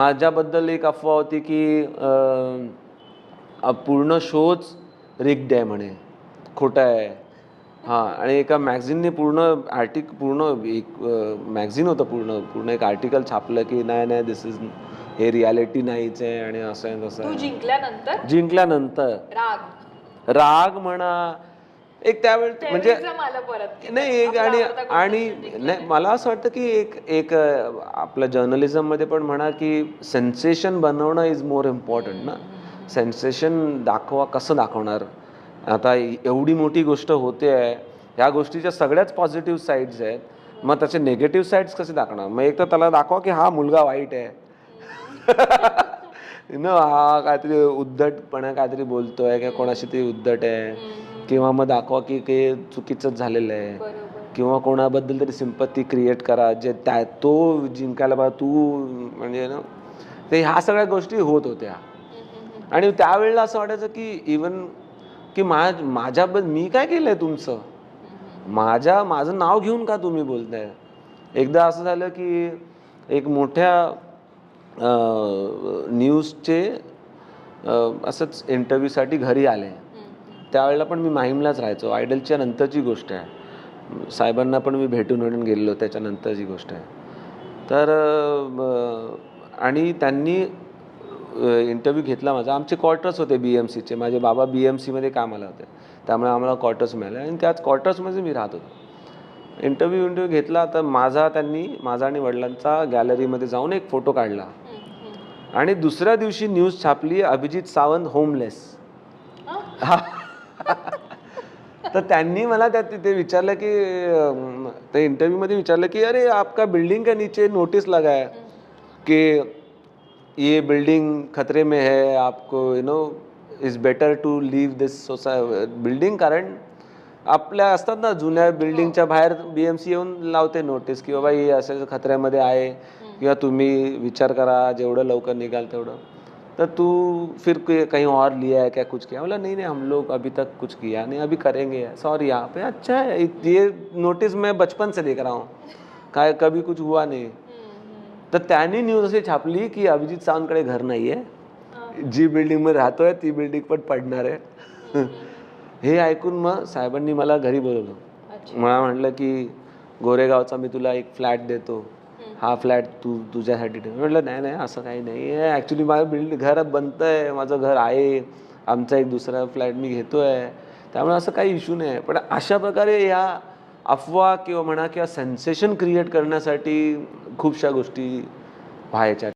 माझ्याबद्दल एक अफवा होती की अं, पूर्ण शोच रिग्ड आहे म्हणे. खोटं आहे. हां आणि एका मॅगझिनने पूर्ण आर्टिक पूर्ण एक मॅगझिन होतं पूर्ण. पूर्ण एक आर्टिकल छापलं की नाही नाही दिस इज हे रियालिटी नाहीच आहे आणि असं आहे तसं तू आहे जिंकल्यानंतर? जिंकल्यानंतर. राग. राग म्हणा एक त्यावेळी म्हणजे नाही एक आणि आणि नाही मला असं वाटतं की एक एक आपल्या जर्नलिझममध्ये पण म्हणा की सेन्सेशन बनवणं इज मोर इम्पॉर्टंट ना. सेन्सेशन दाखवा कसं दाखवणार? आता एवढी मोठी गोष्ट होते आहे ह्या गोष्टीच्या सगळ्याच पॉझिटिव्ह साईड्स आहेत. मग त्याचे निगेटिव्ह साईड्स कसे दाखवणार? मग एक तर त्याला दाखवा की हा मुलगा वाईट आहे. न हा काहीतरी उद्धटपणा काहीतरी बोलतोय किंवा कोणाशी तरी उद्धट आहे. किंवा मग दाखवा की ते चुकीचंच झालेलं आहे. किंवा कोणाबद्दल तरी सिंपत्ती क्रिएट करा जे त्या तो जिंकायला पाहिजे तू म्हणजे ना ते ह्या सगळ्या गोष्टी होत होत्या. आणि त्यावेळेला असं वाटायचं की इवन की मा माझ्याबद्दल मी काय केलंय तुमचं? माझ्या माझं नाव घेऊन का तुम्ही बोलताय? एकदा असं झालं की एक मोठ्या न्यूजचे असंच इंटरव्ह्यूसाठी घरी आले. त्यावेळेला पण मी माहीमलाच राहायचो. आयडलच्या नंतरची गोष्ट आहे. साहेबांना पण मी भेटून भेटून गेलेलो त्याच्यानंतरची गोष्ट आहे. तर आणि त्यांनी इंटरव्ह्यू घेतला माझा. आमचे क्वार्टर्स होते बी एम सीचे माझे बाबा बी एम सीमध्ये कामाला होते. त्यामुळे आम्हाला क्वार्टर्स मिळाले. आणि त्याच क्वार्टर्समध्ये मी राहत होतो. इंटरव्ह्यू इंटरव्ह्यू घेतला तर माझा त्यांनी माझा आणि वडिलांचा गॅलरीमध्ये जाऊन एक फोटो काढला. आणि दुसऱ्या दिवशी न्यूज छापली अभिजित सावंत होमलेस तर त्यांनी मला त्या तिथे विचारलं की त्या इंटरव्ह्यूमध्ये विचारलं की अरे आपका बिल्डिंग के नीचे नोटिस लगा है कि ये बिल्डिंग खतरे में है आपको you know is better to leave this society building कारण आपल्या असतात ना जुन्या बिल्डिंगच्या बाहेर बी एम सी येऊन लावते नोटीस की बाबा हे असं खतऱ्यामध्ये आहे किंवा तुम्ही विचार करा जेवढं लवकर निघाल तेवढं. तो तू फिर कहीं और लिया है क्या कुछ किया? बोला नहीं नहीं हम लोग अभी तक कुछ किया नहीं अभी करेंगे सॉरी यहाँ पे। अच्छा है ये नोटिस मैं बचपन से देख रहा हूँ। काय कभी कुछ हुआ नहीं। तर त्यांनी न्यूज अशी छापली की अभिजित सावंतकडे घर नाही आहे जी बिल्डिंगमध्ये राहतोय ती बिल्डिंग पण पडणार आहे हे ऐकून मग साहेबांनी मला घरी बोलवलं। मला म्हटलं की गोरेगावचा मी तुला एक फ्लॅट देतो. हा फ्लॅट तू तुझ्यासाठी ठेव. म्हटलं नाही नाही असं काही नाही आहे. ॲक्च्युली माझं बिल्डिंग घर बनतं आहे माझं घर आहे. आमचा एक दुसरा फ्लॅट मी घेतो आहे त्यामुळे असं काही इश्यू नाही आहे. पण अशा प्रकारे या अफवा किंवा म्हणा किंवा सेन्सेशन क्रिएट करण्यासाठी खूपशा गोष्टी व्हायच्या.